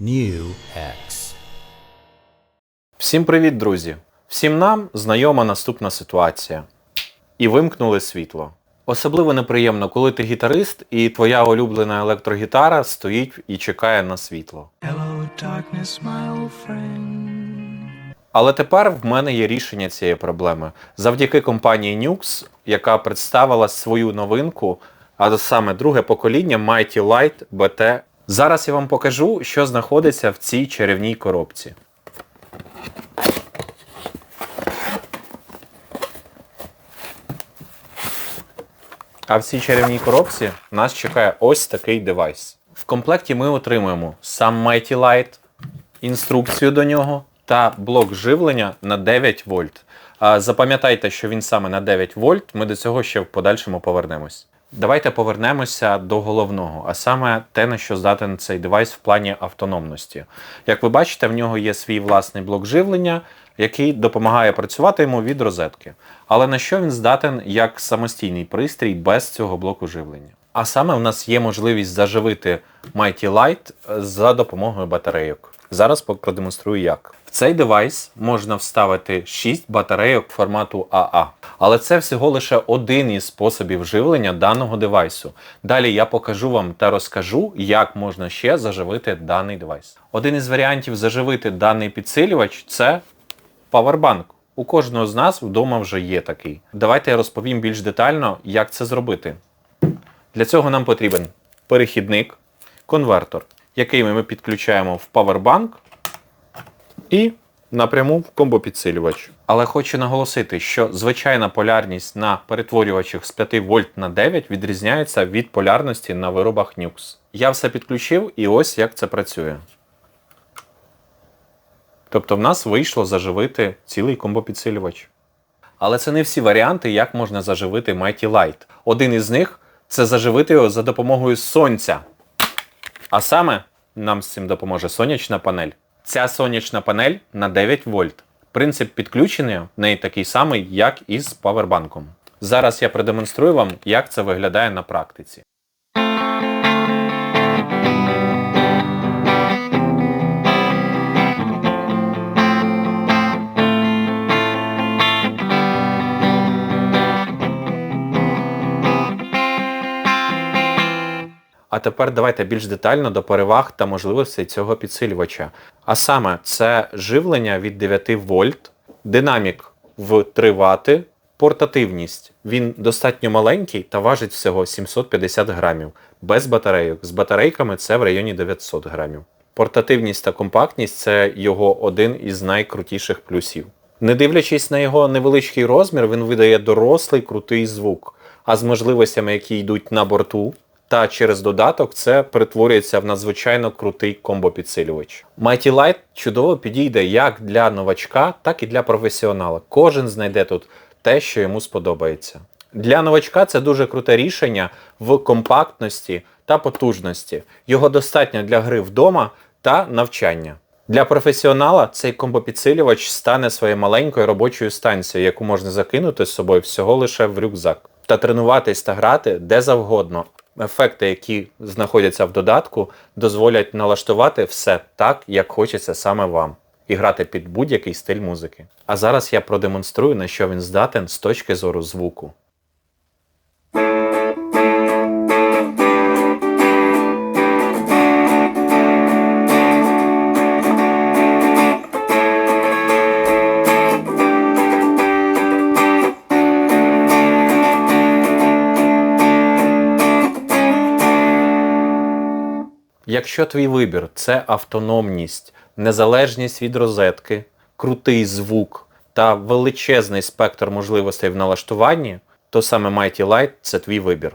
New X. Всім привіт, друзі! Всім нам знайома наступна ситуація. І вимкнули світло. Особливо неприємно, коли ти гітарист і твоя улюблена електрогітара стоїть і чекає на світло. Hello, darkness, my old friend. Але тепер в мене є рішення цієї проблеми завдяки компанії Nux, яка представила свою новинку, а саме друге покоління Mighty Light BT. Зараз я вам покажу, що знаходиться в цій чарівній коробці. А в цій чарівній коробці нас чекає ось такий девайс. В комплекті ми отримуємо сам Mighty Light, інструкцію до нього та блок живлення на 9 вольт. Запам'ятайте, що він саме на 9 вольт, ми до цього ще в подальшому повернемось. Давайте повернемося до головного, а саме те, на що здатен цей девайс в плані автономності. Як ви бачите, в нього є свій власний блок живлення, який допомагає працювати йому від розетки. Але на що він здатен як самостійний пристрій без цього блоку живлення? А саме в нас є можливість заживити Mighty Light за допомогою батарейок. Зараз продемонструю як. В цей девайс можна вставити 6 батарейок формату АА. Але це всього лише один із способів живлення даного девайсу. Далі я покажу вам та розкажу, як можна ще заживити даний девайс. Один із варіантів заживити даний підсилювач це Павербанк. У кожного з нас вдома вже є такий. Давайте я розповім більш детально, як це зробити. Для цього нам потрібен перехідник, конвертор, який ми підключаємо в Powerbank і напряму в комбопідсилювач. Але хочу наголосити, що звичайна полярність на перетворювачах з 5 вольт на 9 відрізняється від полярності на виробах Nux. Я все підключив і ось як це працює. Тобто в нас вийшло заживити цілий комбопідсилювач. Але це не всі варіанти, як можна заживити Mighty Light. Один із них це заживити його за допомогою сонця. А саме нам з цим допоможе сонячна панель. Ця сонячна панель на 9 вольт. Принцип підключення в неї такий самий, як і з павербанком. Зараз я продемонструю вам, як це виглядає на практиці. А тепер давайте більш детально до переваг та можливостей цього підсилювача. А саме, це живлення від 9 вольт, динамік в 3 Вт, портативність. Він достатньо маленький та важить всього 750 грамів. Без батарейок. З батарейками це в районі 900 грамів. Портативність та компактність це його один із найкрутіших плюсів. Не дивлячись на його невеличкий розмір, він видає дорослий крутий звук. А з можливостями, які йдуть на борту, та через додаток це перетворюється в надзвичайно крутий комбо-підсилювач. Mighty Light чудово підійде як для новачка, так і для професіонала. Кожен знайде тут те, що йому сподобається. Для новачка це дуже круте рішення в компактності та потужності. Його достатньо для гри вдома та навчання. Для професіонала цей комбопідсилювач стане своєю маленькою робочою станцією, яку можна закинути з собою всього лише в рюкзак. Та тренуватись та грати де завгодно. Ефекти, які знаходяться в додатку, дозволять налаштувати все так, як хочеться саме вам, і грати під будь-який стиль музики. А зараз я продемонструю, на що він здатен з точки зору звуку. Якщо твій вибір це автономність, незалежність від розетки, крутий звук та величезний спектр можливостей в налаштуванні, то саме Mighty Light це твій вибір.